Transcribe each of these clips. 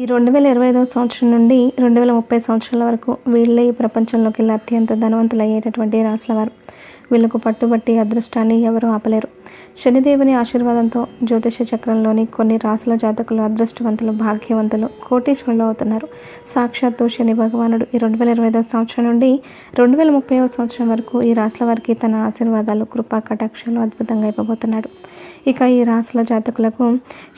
ఈ రెండు వేల ఇరవై ఐదవ సంవత్సరం నుండి రెండు వేల ముప్పై సంవత్సరాల వరకు వీళ్ళే ఈ ప్రపంచంలోకి వెళ్ళి అత్యంత ధనవంతులు అయ్యేటటువంటి రాసుల వారు వీళ్ళకు పట్టుబట్టి అదృష్టాన్ని ఎవరూ ఆపలేరు. శనిదేవుని ఆశీర్వాదంతో జ్యోతిష చక్రంలోని కొన్ని రాసుల జాతకులు అదృష్టవంతులు భాగ్యవంతులు కోటీశ్వరులు అవుతున్నారు. సాక్షాత్తు శని భగవానుడు ఈ రెండు వేల ఇరవై ఐదవ సంవత్సరం నుండి రెండు వేల ముప్పై సంవత్సరం వరకు ఈ రాసుల వారికి తన ఆశీర్వాదాలు కృపా కటాక్షాలు అద్భుతంగా ఇవ్వబోతున్నాడు. ఇక ఈ రాసుల జాతకులకు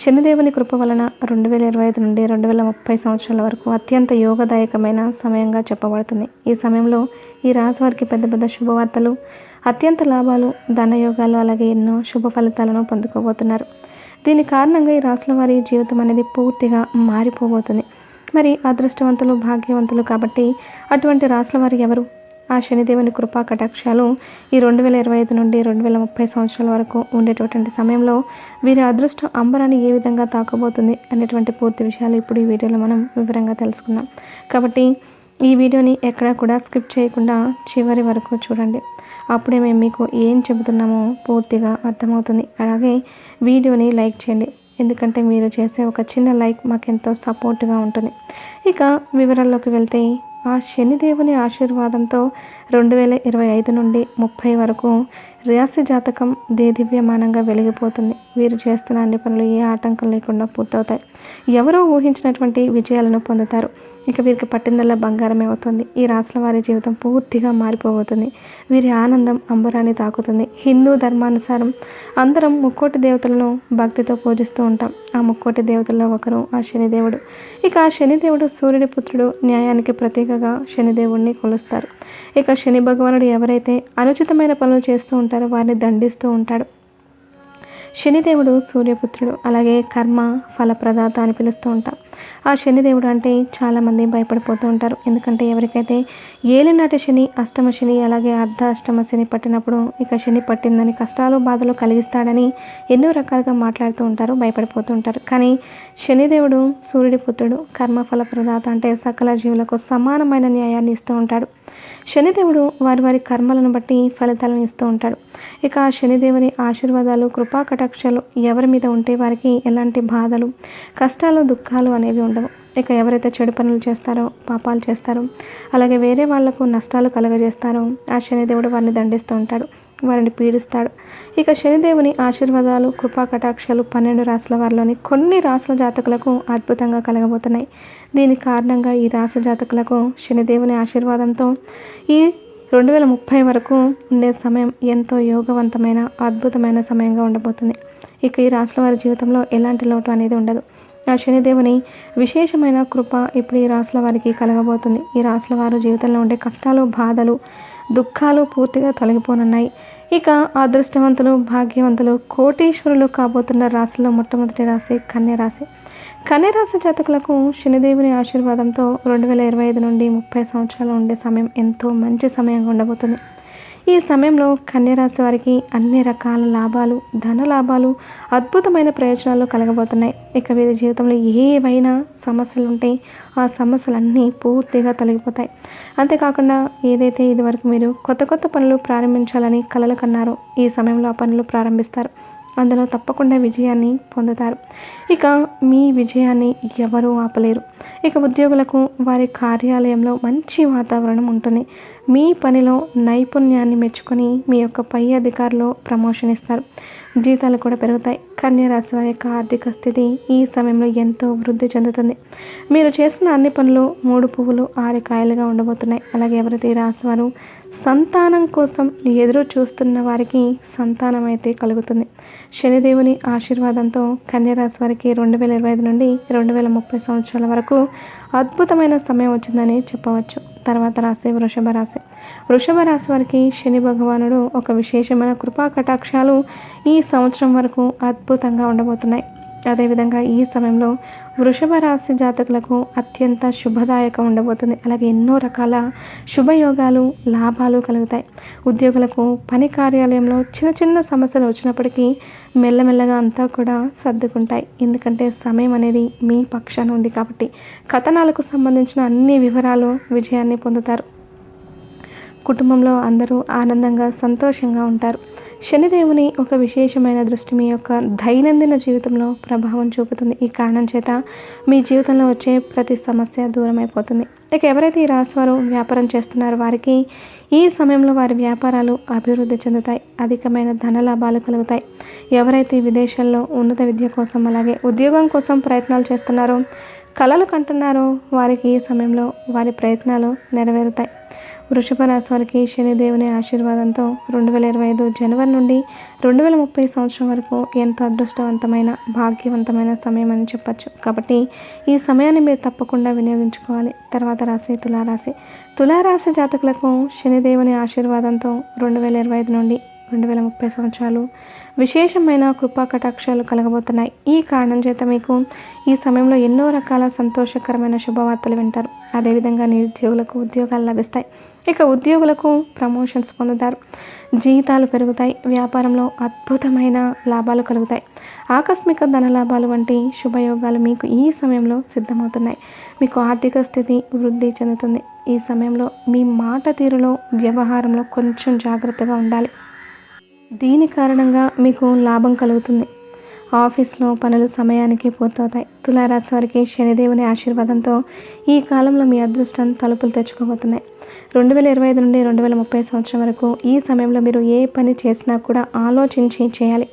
శనిదేవుని కృప వలన రెండు వేల ఇరవై ఐదు నుండి రెండు వేల ముప్పై సంవత్సరాల వరకు అత్యంత యోగదాయకమైన సమయంగా చెప్పబడుతుంది. ఈ సమయంలో ఈ రాశి వారికి పెద్ద పెద్ద శుభవార్తలు అత్యంత లాభాలు ధనయోగాలు అలాగే ఎన్నో శుభ ఫలితాలను పొందుకోబోతున్నారు. దీని కారణంగా ఈ రాసుల వారి జీవితం అనేది పూర్తిగా మారిపోబోతుంది. మరి అదృష్టవంతులు భాగ్యవంతులు కాబట్టి అటువంటి రాసుల వారు ఎవరు? ఆ శనిదేవుని కృపా కటాక్షాలు ఈ రెండు వేల ఇరవై ఐదు నుండి రెండు వేల ముప్పై సంవత్సరాల వరకు ఉండేటటువంటి సమయంలో వీరి అదృష్టం అంబరాన్ని ఏ విధంగా తాకబోతుంది అనేటువంటి పూర్తి విషయాలు ఇప్పుడు ఈ వీడియోలో మనం వివరంగా తెలుసుకుందాం. కాబట్టి ఈ వీడియోని ఎక్కడా కూడా స్కిప్ చేయకుండా చివరి వరకు చూడండి. అప్పుడే మేము మీకు ఏం చెబుతున్నామో పూర్తిగా అర్థమవుతుంది. అలాగే వీడియోని లైక్ చేయండి. ఎందుకంటే మీరు చేసే ఒక చిన్న లైక్ మాకెంతో సపోర్ట్గా ఉంటుంది. ఇక వివరాల్లోకి వెళ్తే ఆ శనిదేవుని ఆశీర్వాదంతో రెండు వేల ఇరవై ఐదు నుండి ముప్పై వరకు రాశి జాతకం దేదివ్యమానంగా వెలిగిపోతుంది. వీరు చేస్తున్న అన్ని పనులు ఏ ఆటంకం లేకుండా పూర్తవుతాయి. ఎవరో ఊహించినటువంటి విజయాలను పొందుతారు. ఇక వీరికి పట్టిందల్లా బంగారమే అవుతుంది. ఈ రాసుల వారి జీవితం పూర్తిగా మారిపోబోతుంది. వీరి ఆనందం అంబురాన్ని తాకుతుంది. హిందూ ధర్మానుసారం అందరం ముక్కోటి దేవతలను భక్తితో పూజిస్తూ ఉంటాం. ఆ ముక్కోటి దేవతల్లో ఒకరు ఆ శనిదేవుడు. ఇక ఆ శనిదేవుడు సూర్యుడి పుత్రుడు న్యాయానికి ప్రతీకగా శనిదేవుడిని కొలుస్తారు. ఇక శని భగవానుడు ఎవరైతే అనుచితమైన పనులు చేస్తూ ఉంటారో వారిని దండిస్తూ ఉంటాడు. శనిదేవుడు సూర్యపుత్రుడు అలాగే కర్మ ఫలప్రదాత అని పిలుస్తూ ఉంటాం. ఆ శనిదేవుడు అంటే చాలామంది భయపడిపోతూ ఉంటారు. ఎందుకంటే ఎవరికైతే ఏలినాటి శని అష్టమ శని అలాగే అర్ధ అష్టమ శని పట్టినప్పుడు ఇక శని పట్టిందని కష్టాలు బాధలు కలిగిస్తాడని ఎన్నో రకాలుగా మాట్లాడుతూ ఉంటారు భయపడిపోతూ ఉంటారు. కానీ శనిదేవుడు సూర్యుడి పుత్రుడు కర్మఫల ప్రదాత అంటే సకల జీవులకు సమానమైన న్యాయాన్ని ఇస్తూ ఉంటాడు. శనిదేవుడు వారి వారి కర్మలను బట్టి ఫలితాలను ఇస్తూ ఉంటాడు. ఇక శనిదేవుని ఆశీర్వాదాలు కృపా కటాక్షాలు ఎవరి మీద ఉంటే వారికి ఎలాంటి బాధలు కష్టాలు దుఃఖాలు అనేవి ఉండవు. ఇక ఎవరైతే చెడు పనులు చేస్తారో పాపాలు చేస్తారో అలాగే వేరే వాళ్ళకు నష్టాలు కలగజేస్తారో ఆ శనిదేవుడు వారిని దండిస్తూ ఉంటాడు. వారిని పీడిస్తాడు. ఇక శనిదేవుని ఆశీర్వాదాలు కృపా కటాక్షాలు పన్నెండు రాసుల వారిలోని కొన్ని రాసుల జాతకులకు అద్భుతంగా కలగబోతున్నాయి. దీని కారణంగా ఈ రాసు జాతకులకు శనిదేవుని ఆశీర్వాదంతో ఈ రెండు వేల ముప్పై వరకు ఉండే సమయం ఎంతో యోగవంతమైన అద్భుతమైన సమయంగా ఉండబోతుంది. ఇక ఈ రాసుల వారి జీవితంలో ఎలాంటి లోటు అనేది ఉండదు. ఆ శనిదేవుని విశేషమైన కృప ఇప్పుడు ఈ రాసుల వారికి కలగబోతుంది. ఈ రాసుల వారు జీవితంలో ఉండే కష్టాలు బాధలు దుఃఖాలు పూర్తిగా తొలగిపోనున్నాయి. ఇక అదృష్టవంతులు భాగ్యవంతులు కోటీశ్వరులు కాబోతున్న రాశిలో మొట్టమొదటి రాశి కన్య రాశి. కన్యరాశి జాతకులకు శనిదేవుని ఆశీర్వాదంతో రెండు వేల ఇరవై ఐదు నుండి ముప్పై సంవత్సరాలు ఉండే సమయం ఎంతో మంచి సమయంగా ఉండబోతుంది. ఈ సమయంలో కన్యరాశి వారికి అన్ని రకాల లాభాలు ధన లాభాలు అద్భుతమైన ప్రయోజనాలు కలగబోతున్నాయి. ఇక వీరి జీవితంలో ఏవైనా సమస్యలు ఉంటే ఆ సమస్యలన్నీ పూర్తిగా తొలగిపోతాయి. అంతేకాకుండా ఏదైతే ఇదివరకు మీరు కొత్త కొత్త పనులు ప్రారంభించాలని కలలు కన్నారో ఈ సమయంలో ఆ పనులు ప్రారంభిస్తారు. అందులో తప్పకుండా విజయాన్ని పొందుతారు. ఇక మీ విజయాన్ని ఎవరూ ఆపలేరు. ఇక ఉద్యోగులకు వారి కార్యాలయంలో మంచి వాతావరణం ఉంటుంది. మీ పనిలో నైపుణ్యాన్ని మెచ్చుకొని మీ యొక్క పై అధికారులు ప్రమోషన్ ఇస్తారు. జీతాలు కూడా పెరుగుతాయి. కన్యారాశి వారి యొక్క ఆర్థిక స్థితి ఈ సమయంలో ఎంతో వృద్ధి చెందుతుంది. మీరు చేసిన అన్ని పనులు మూడు పువ్వులు ఆరు కాయలుగా ఉండబోతున్నాయి. అలాగే ఎవరైతే రాశి వారు సంతానం కోసం ఎదురు చూస్తున్న వారికి సంతానం అయితే కలుగుతుంది. శనిదేవుని ఆశీర్వాదంతో కన్యరాశి వారికి రెండు వేల ఇరవై ఐదు నుండి రెండు వేల ముప్పై సంవత్సరాల వరకు అద్భుతమైన సమయం వచ్చిందని చెప్పవచ్చు. తర్వాత రాశి వృషభ రాశి. వృషభ రాశి వారికి శని భగవానుడు ఒక విశేషమైన కృపా కటాక్షాలు ఈ సంవత్సరం వరకు అద్భుతంగా ఉండబోతున్నాయి. అదేవిధంగా ఈ సమయంలో వృషభ రాశి జాతకులకు అత్యంత శుభదాయకం ఉండబోతుంది. అలాగే ఎన్నో రకాల శుభయోగాలు లాభాలు కలుగుతాయి. ఉద్యోగులకు పని కార్యాలయంలో చిన్న చిన్న సమస్యలు వచ్చినప్పటికీ మెల్లమెల్లగా అంతా కూడా సర్దుకుంటాయి. ఎందుకంటే సమయం అనేది మీ పక్షాన ఉంది కాబట్టి కథనాలకు సంబంధించిన అన్ని వివరాలు విజయాన్ని పొందుతారు. కుటుంబంలో అందరూ ఆనందంగా సంతోషంగా ఉంటారు. శనిదేవుని ఒక విశేషమైన దృష్టి మీ యొక్క దైనందిన జీవితంలో ప్రభావం చూపుతుంది. ఈ కారణం చేత మీ జీవితంలో వచ్చే ప్రతి సమస్య దూరం అయిపోతుంది ఇక ఎవరైతే ఈ రాశి వారు వ్యాపారం చేస్తున్నారో వారికి ఈ సమయంలో వారి వ్యాపారాలు అభివృద్ధి చెందుతాయి అధికమైన ధన లాభాలు కలుగుతాయి. ఎవరైతే విదేశాల్లో ఉన్నత విద్య కోసం అలాగే ఉద్యోగం కోసం ప్రయత్నాలు చేస్తున్నారో కళలు కంటున్నారో వారికి ఈ సమయంలో వారి ప్రయత్నాలు నెరవేరుతాయి. వృషభ రాశి వారికి శనిదేవుని ఆశీర్వాదంతో రెండు వేల ఇరవై ఐదు జనవరి నుండి రెండు వేల ముప్పై సంవత్సరం వరకు ఎంతో అదృష్టవంతమైన భాగ్యవంతమైన సమయం అని చెప్పచ్చు. కాబట్టి ఈ సమయాన్ని మీరు తప్పకుండా వినియోగించుకోవాలి. తర్వాత రాశి తులారాశి. తులారాశి జాతకులకు శనిదేవుని ఆశీర్వాదంతో రెండు వేల ఇరవై ఐదు నుండి రెండు వేల ముప్పై సంవత్సరాలు. విశేషమైన కృపా కటాక్షాలు కలగబోతున్నాయి. ఈ కారణం చేత మీకు ఈ సమయంలో ఎన్నో రకాల సంతోషకరమైన శుభవార్తలు వింటారు. అదేవిధంగా నిరుద్యోగులకు ఉద్యోగాలు లభిస్తాయి. ఇక ఉద్యోగులకు ప్రమోషన్స్ పొందుతారు. జీతాలు పెరుగుతాయి. వ్యాపారంలో అద్భుతమైన లాభాలు కలుగుతాయి. ఆకస్మిక ధన లాభాలు వంటి శుభయోగాలు మీకు ఈ సమయంలో సిద్ధమవుతున్నాయి. మీకు ఆర్థిక స్థితి వృద్ధి చెందుతుంది. ఈ సమయంలో మీ మాట తీరులో వ్యవహారంలో కొంచెం జాగ్రత్తగా ఉండాలి. దీని కారణంగా మీకు లాభం కలుగుతుంది. ఆఫీస్లో పనులు సమయానికి పూర్తవుతాయి. తులారాశి వారికి శనిదేవుని ఆశీర్వాదంతో ఈ కాలంలో మీ అదృష్టం తలుపులు తెచ్చుకోబోతున్నాయి రెండు వేల ఇరవై ఐదు నుండి రెండు వేల ముప్పై సంవత్సరం వరకు ఈ సమయంలో మీరు ఏ పని చేసినా కూడా ఆలోచించి చేయాలి.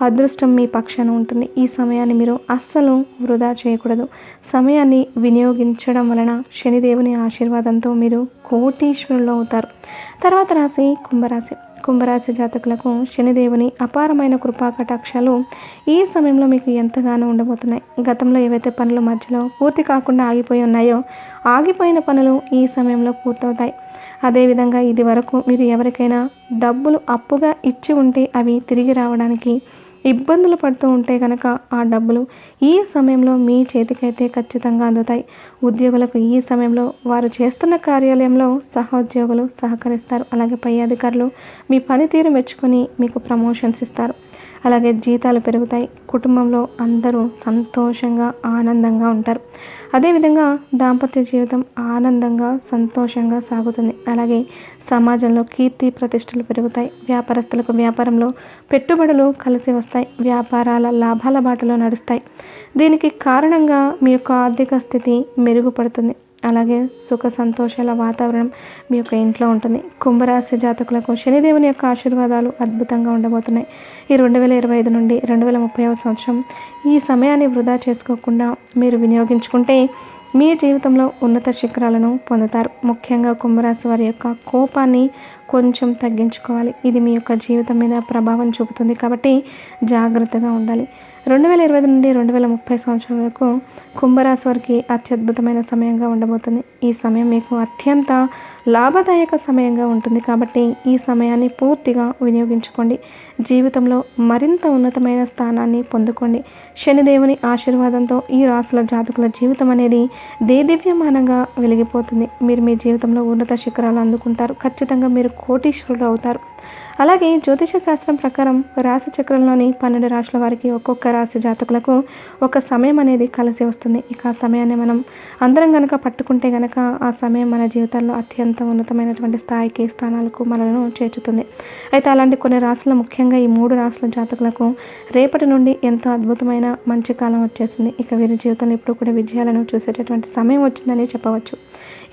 అదృష్టం మీ పక్షాన ఉంటుంది. ఈ సమయాన్ని మీరు అస్సలు వృధా చేయకూడదు. సమయాన్ని వినియోగించడం వలన శనిదేవుని ఆశీర్వాదంతో మీరు కోటీశ్వరులు అవుతారు. తర్వాత రాశి కుంభరాశి. కుంభరాశి జాతకులకు శనిదేవుని అపారమైన కృపా కటాక్షాలు ఈ సమయంలో మీకు ఎంతగానో ఉండబోతున్నాయి. గతంలో ఏవైతే పనులు మధ్యలో పూర్తి కాకుండా ఆగిపోయి ఉన్నాయో ఆగిపోయిన పనులు ఈ సమయంలో పూర్తవుతాయి. అదేవిధంగా ఇది వరకు మీరు ఎవరికైనా డబ్బులు అప్పుగా ఇచ్చి ఉంటే అవి తిరిగి రావడానికి ఇబ్బందులు పడుతూ ఉంటే కనుక ఆ డబ్బులు ఈ సమయంలో మీ చేతికైతే ఖచ్చితంగా అందుతాయి. ఉద్యోగులకు ఈ సమయంలో వారు చేస్తున్న కార్యాలయంలో సహోద్యోగులు సహకరిస్తారు. అలాగే పై అధికారులు మీ పనితీరు మెచ్చుకొని మీకు ప్రమోషన్స్ ఇస్తారు. అలాగే జీతాలు పెరుగుతాయి. కుటుంబంలో అందరూ సంతోషంగా ఆనందంగా ఉంటారు. అదేవిధంగా దాంపత్య జీవితం ఆనందంగా సంతోషంగా సాగుతుంది. అలాగే సమాజంలో కీర్తి ప్రతిష్టలు పెరుగుతాయి. వ్యాపారస్తులకు వ్యాపారంలో పెట్టుబడులు కలిసి వస్తాయి. వ్యాపారాల లాభాల బాటలో నడుస్తాయి. దీనికి కారణంగా మీ యొక్క ఆర్థిక స్థితి మెరుగుపడుతుంది. అలాగే సుఖ సంతోషాల వాతావరణం మీ యొక్క ఇంట్లో ఉంటుంది. కుంభరాశి జాతకులకు శనిదేవుని యొక్క ఆశీర్వాదాలు అద్భుతంగా ఉండబోతున్నాయి. ఈ రెండు వేల ఇరవై ఐదు నుండి రెండు వేల ముప్పై సంవత్సరం ఈ సమయాన్ని వృధా చేసుకోకుండా మీరు వినియోగించుకుంటే మీ జీవితంలో ఉన్నత శిఖరాలను పొందుతారు. ముఖ్యంగా కుంభరాశి వారి యొక్క కోపాన్ని కొంచెం తగ్గించుకోవాలి. ఇది మీ యొక్క జీవితం మీద ప్రభావం చూపుతుంది కాబట్టి జాగ్రత్తగా ఉండాలి. రెండు వేల ఇరవై నుండి రెండు వేల ముప్పై సంవత్సరం వరకు కుంభరాశి వారికి అత్యద్భుతమైన సమయంగా ఉండబోతుంది. ఈ సమయం మీకు అత్యంత లాభదాయక సమయంగా ఉంటుంది కాబట్టి ఈ సమయాన్ని పూర్తిగా వినియోగించుకోండి. జీవితంలో మరింత ఉన్నతమైన స్థానాన్ని పొందుకోండి. శనిదేవుని ఆశీర్వాదంతో ఈ రాసుల జాతకుల జీవితం అనేది దేదివ్యమానంగా వెలిగిపోతుంది. మీరు మీ జీవితంలో ఉన్నత శిఖరాలు అందుకుంటారు. ఖచ్చితంగా మీరు కోటీశ్వరుడు అవుతారు. అలాగే జ్యోతిష శాస్త్రం ప్రకారం రాశి చక్రంలోని పన్నెండు రాశుల వారికి ఒక్కొక్క రాశి జాతకులకు ఒక సమయం అనేది కలిసి వస్తుంది. ఇక ఆ సమయాన్ని మనం అందరం కనుక పట్టుకుంటే కనుక ఆ సమయం మన జీవితాల్లో అత్యంత ఉన్నతమైనటువంటి స్థాయికి స్థానాలకు మనలను చేర్చుతుంది. అయితే అలాంటి కొన్ని రాశులు ముఖ్యంగా ఈ మూడు రాశుల జాతకులకు రేపటి నుండి ఎంతో అద్భుతమైన మంచి కాలం వచ్చేసింది. ఇక వీరి జీవితంలో ఇప్పుడు కూడా విజయాలను చూసేటటువంటి సమయం వచ్చిందని చెప్పవచ్చు.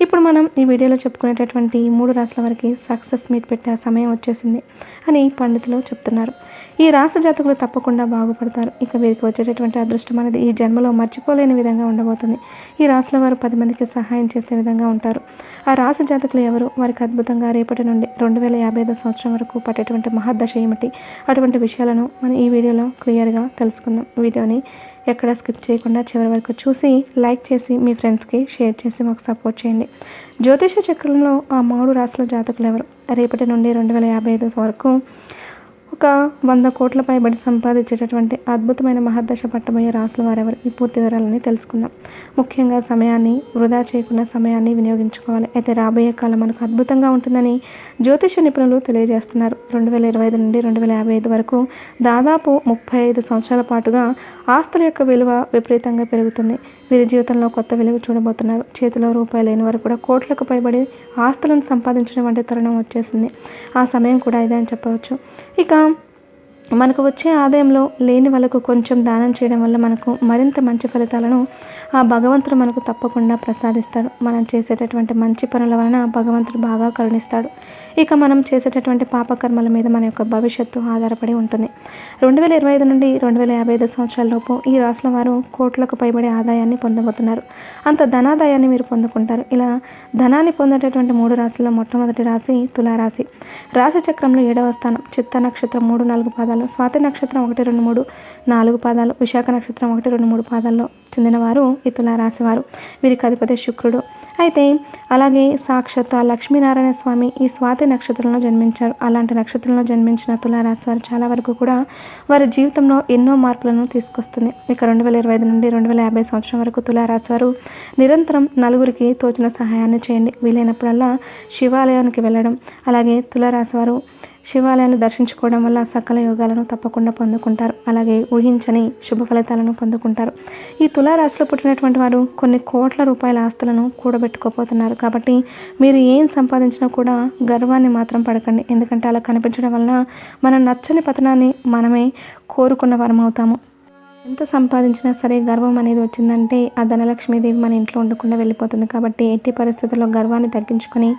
ఇప్పుడు మనం ఈ వీడియోలో చెప్పుకునేటటువంటి మూడు రాసుల వారికి సక్సెస్ మీట్ పెట్టే సమయం వచ్చేసింది అని పండితులు చెప్తున్నారు. ఈ రాష్ట్ర జాతకులు తప్పకుండా బాగుపడతారు. ఇక వీరికి వచ్చేటటువంటి అదృష్టం అనేది ఈ జన్మలో మర్చిపోలేని విధంగా ఉండబోతుంది. ఈ రాసుల వారు పది మందికి సహాయం చేసే విధంగా ఉంటారు. ఆ రాశి జాతకులు ఎవరు? వారికి అద్భుతంగా రేపటి నుండి రెండు వేల యాభై ఐదు సంవత్సరం వరకు పట్టేటువంటి మహాదశ ఏమిటి? అటువంటి విషయాలను మనం ఈ వీడియోలో క్లియర్గా తెలుసుకుందాం. వీడియోని ఎక్కడ స్కిప్ చేయకుండా చివరి వరకు చూసి లైక్ చేసి మీ ఫ్రెండ్స్కి షేర్ చేసి మాకు సపోర్ట్ చేయండి. జ్యోతిష చక్రంలో ఆ మూడు రాశుల జాతకులు ఎవరు? రేపటి నుండి రెండు వేల యాభై ఐదు వరకు ఒక వంద కోట్ల పైబడి సంపాదించేటటువంటి అద్భుతమైన మహర్దశ పట్టబోయే రాసుల వారెవరు? ఈ పూర్తి వివరాలని తెలుసుకుందాం. ముఖ్యంగా సమయాన్ని వృధా చేయకుండా సమయాన్ని వినియోగించుకోవాలి. అయితే రాబోయే కాలం మనకు అద్భుతంగా ఉంటుందని జ్యోతిష నిపుణులు తెలియజేస్తున్నారు. రెండు వేల ఇరవై ఐదు నుండి రెండు వేల యాభై ఐదు వరకు దాదాపు ముప్పై ఐదు సంవత్సరాల పాటుగా ఆస్తుల యొక్క విలువ విపరీతంగా పెరుగుతుంది. వీరి జీవితంలో కొత్త వెలుగు చూడబోతున్నారు. చేతిలో రూపాయలు లేని వారు కూడా కోట్లకు పైబడి ఆస్తులను సంపాదించడం వంటి తరుణం వచ్చేసింది. ఆ సమయం కూడా ఇదే అని చెప్పవచ్చు. ఇక మనకు వచ్చే ఆదాయంలో లేని వాళ్ళకు కొంచెం దానం చేయడం వల్ల మనకు మరింత మంచి ఫలితాలను ఆ భగవంతుడు మనకు తప్పకుండా ప్రసాదిస్తాడు. మనం చేసేటటువంటి మంచి పనుల వలన భగవంతుడు బాగా కరుణిస్తాడు. ఇక మనం చేసేటటువంటి పాపకర్మల మీద మన యొక్క భవిష్యత్తు ఆధారపడి ఉంటుంది. రెండు వేల ఇరవై ఐదు నుండి రెండు వేల యాభై ఐదు సంవత్సరాల లోపు ఈ రాశుల వారు కోట్లకు పైబడి ఆదాయాన్ని పొందబోతున్నారు. అంత ధనాదాయాన్ని మీరు పొందుకుంటారు. ఇలా ధనాన్ని పొందేటటువంటి మూడు రాశుల్లో మొట్టమొదటి రాశి తులారాశి. రాశి చక్రంలో ఏడవ స్థానం చిత్త నక్షత్రం మూడు నాలుగు పాదాలు స్వాతి నక్షత్రం ఒకటి రెండు మూడు నాలుగు పాదాలు విశాఖ నక్షత్రం ఒకటి రెండు మూడు పాదాల్లో చెందినవారు ఈ తులారాశివారు వీరికి అధిపతి శుక్రుడు అయితే అలాగే సాక్షాత్ లక్ష్మీనారాయణ స్వామి ఈ స్వాతి నక్షత్రంలో జన్మించారు. అలాంటి నక్షత్రంలో జన్మించిన తులారాశి వారు చాలా వరకు కూడా వారి జీవితంలో ఎన్నో మార్పులను తీసుకొస్తుంది. ఇక రెండు వేల ఇరవై ఐదు నుండి రెండు వేల యాభై సంవత్సరం వరకు తులారాశి వారు నిరంతరం నలుగురికి తోచిన సహాయాన్ని చేయండి. వీలైనప్పుడల్లా శివాలయానికి వెళ్ళడం. అలాగే తులారాశి వారు శివాలయాన్ని దర్శించుకోవడం వల్ల సకల యోగాలను తప్పకుండా పొందుకుంటారు. అలాగే ఊహించని శుభ ఫలితాలను పొందుకుంటారు. ఈ తులారాశిలో పుట్టినటువంటి వారు కొన్ని కోట్ల రూపాయల ఆస్తులను కూడబెట్టుకోపోతున్నారు. కాబట్టి మీరు ఏం సంపాదించినా కూడా గర్వాన్ని మాత్రం పడకండి. ఎందుకంటే అలా కనిపించడం వలన మనం నచ్చని పతనాన్ని మనమే కోరుకున్న వరం అవుతాము ఎంత సంపాదించినా సరే గర్వం అనేది వచ్చిందంటే ఆ ధనలక్ష్మీదేవి మన ఇంట్లో ఉండకుండా వెళ్ళిపోతుంది. కాబట్టి ఎట్టి పరిస్థితుల్లో గర్వాన్ని తగ్గించుకొని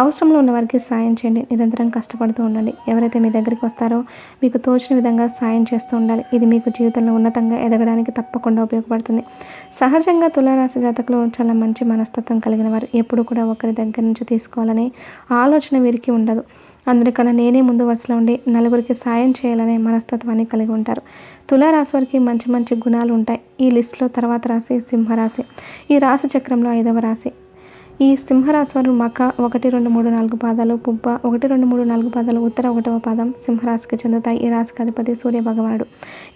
అవసరంలో ఉన్న వారికి సాయం చేయండి. నిరంతరం కష్టపడుతూ ఉండండి. ఎవరైతే మీ దగ్గరికి వస్తారో మీకు తోచిన విధంగా సాయం చేస్తూ ఉండాలి. ఇది మీకు జీవితంలో ఉన్నతంగా ఎదగడానికి తప్పకుండా ఉపయోగపడుతుంది. సహజంగా తులారాశి జాతకులు చాలా మంచి మనస్తత్వం కలిగిన వారు. ఎప్పుడు కూడా ఒకరి దగ్గర నుంచి తీసుకోవాలనే ఆలోచన వీరికి ఉండదు. అందరికన్నా నేనే ముందు వరుసలో ఉండి నలుగురికి సాయం చేయాలనే మనస్తత్వాన్ని కలిగి ఉంటారు. తులారాశి వారికి మంచి మంచి గుణాలు ఉంటాయి. ఈ లిస్టులో తర్వాత రాశి సింహరాశి. ఈ రాశి చక్రంలో ఐదవ రాశి. ఈ సింహరాశి వారు మక ఒకటి రెండు మూడు నాలుగు పాదాలు పుబ్బ ఒకటి రెండు మూడు నాలుగు పాదాలు ఉత్తర ఒకటవ పాదం సింహరాశికి చెందుతాయి. ఈ రాశికి అధిపతి సూర్య భగవానుడు.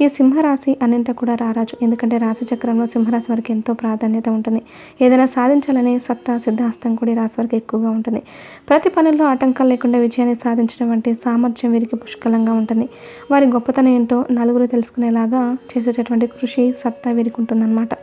ఈ సింహరాశి అన్నింట కూడా రారాజు. ఎందుకంటే రాశి చక్రంలో సింహరాశి వారికి ఎంతో ప్రాధాన్యత ఉంటుంది. ఏదైనా సాధించాలనే సత్తా సిద్ధాస్తం కూడా రాశి వారికి ఎక్కువగా ఉంటుంది. ప్రతి పనుల్లో ఆటంకాలు లేకుండా విజయాన్ని సాధించడం వంటి సామర్థ్యం వీరికి పుష్కలంగా ఉంటుంది. వారి గొప్పతనం ఏంటో నలుగురు తెలుసుకునేలాగా చేసేటటువంటి కృషి సత్తా వీరికి ఉంటుందన్నమాట.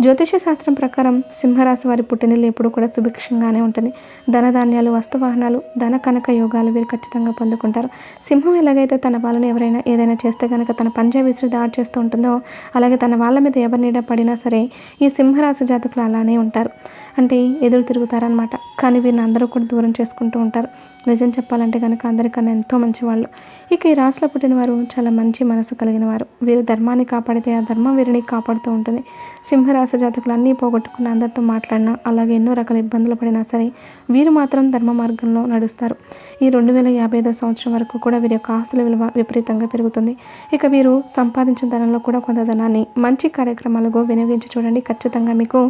జ్యోతిష శాస్త్రం ప్రకారం సింహరాశి వారి పుట్టినలు ఎప్పుడు కూడా సుభిక్షంగానే ఉంటుంది. ధనధాన్యాలు వస్తువాహనాలు ధన కనక యోగాలు వీరు ఖచ్చితంగా పొందుకుంటారు. సింహం ఎలాగైతే తన వాళ్ళని ఎవరైనా ఏదైనా చేస్తే కనుక తన పంజా విసిరి దాడి చేస్తూ ఉంటుందో అలాగే తన వాళ్ళ మీద ఎవరి నీడ పడినా సరే ఈ సింహరాశి జాతకులు అలానే ఉంటారు. అంటే ఎదురు తిరుగుతారనమాట కానీ వీరిని అందరూ కూడా దూరం చేసుకుంటూ ఉంటారు. నిజం చెప్పాలంటే కనుక అందరికన్నా ఎంతో మంచివాళ్ళు. ఇక ఈ రాశిలో పుట్టిన వారు చాలా మంచి మనసు కలిగిన వారు వీరు ధర్మాన్ని కాపాడితే ఆ ధర్మం వీరిని కాపాడుతూ ఉంటుంది. సింహరాశి జాతకులు అన్నీ పోగొట్టుకుని అందరితో మాట్లాడినా అలాగే ఎన్నో రకాల ఇబ్బందులు పడినా సరే వీరు మాత్రం ధర్మ మార్గంలో నడుస్తారు. ఈ రెండు వేల యాభై ఐదో సంవత్సరం వరకు కూడా వీరి యొక్క ఆస్తుల విలువ విపరీతంగా పెరుగుతుంది. ఇక వీరు సంపాదించిన ధనంలో కూడా కొంత ధనాన్ని మంచి కార్యక్రమాలకు వినియోగించి చూడండి. ఖచ్చితంగా మీకు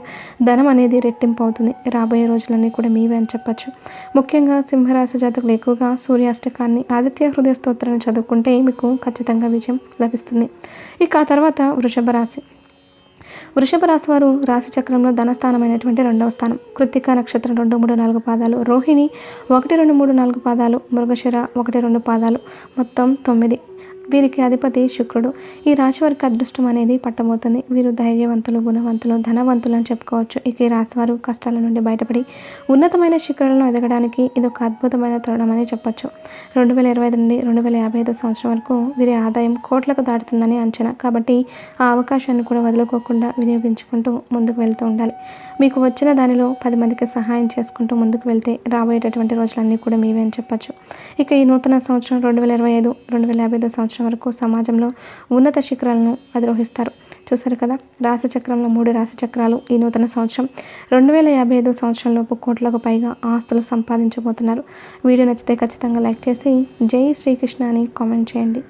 ధనం అనేది రెట్టింపు అవుతుంది. రాబోయే రోజులన్నీ కూడా మీవే అని చెప్పచ్చు. ముఖ్యంగా సింహరాశి జాతకులు ఎక్కువగా సూర్యాష్టకాన్ని ఆదిత్య హృదయ స్తోత్రాన్ని చదువుకుంటే మీకు ఖచ్చితంగా విజయం లభిస్తుంది. ఇక ఆ తర్వాత వృషభ రాశి. వృషభ రాశి వారు రాశి చక్రంలో ధనస్థానమైనటువంటి రెండవ స్థానం. కృత్తిక నక్షత్రం రెండు మూడు నాలుగు పాదాలు. రోహిణి ఒకటి రెండు మూడు నాలుగు పాదాలు. మృగశిర ఒకటి రెండు పాదాలు. మొత్తం తొమ్మిది. వీరికి అధిపతి శుక్రుడు. ఈ రాశి వారికి అదృష్టం అనేది పట్టబోతుంది. వీరు ధైర్యవంతులు గుణవంతులు ధనవంతులు అని చెప్పుకోవచ్చు. ఇక ఈ రాశి వారు కష్టాల నుండి బయటపడి ఉన్నతమైన శిఖరాలను ఎదగడానికి ఇది ఒక అద్భుతమైన తరుణం అని చెప్పొచ్చు. రెండు వేల ఇరవై ఐదు నుండి రెండు వేల యాభై ఐదు సంవత్సరం వరకు వీరి ఆదాయం కోట్లకు దాటుతుందని అంచనా. కాబట్టి ఆ అవకాశాన్ని కూడా వదులుకోకుండా వినియోగించుకుంటూ ముందుకు వెళ్తూ ఉండాలి. మీకు వచ్చిన దానిలో పది మందికి సహాయం చేసుకుంటూ ముందుకు వెళ్తే రాబోయేటటువంటి రోజులన్నీ కూడా మీవే అని చెప్పచ్చు. ఇక ఈ నూతన సంవత్సరం రెండు వేల ఇరవై ఐదు రెండు వేల యాభై ఐదు సంవత్సరం వరకు సమాజంలో ఉన్నత శిఖరాలను అధిరోహిస్తారు. చూసారు కదా రాశిచక్రంలో మూడు రాశిచక్రాలు ఈ నూతన సంవత్సరం. రెండు వేల యాభై ఐదు సంవత్సరంలోపు కోట్లకు పైగా ఆస్తులు సంపాదించబోతున్నారు. వీడియో నచ్చితే ఖచ్చితంగా లైక్ చేసి జై శ్రీకృష్ణ అని కామెంట్ చేయండి.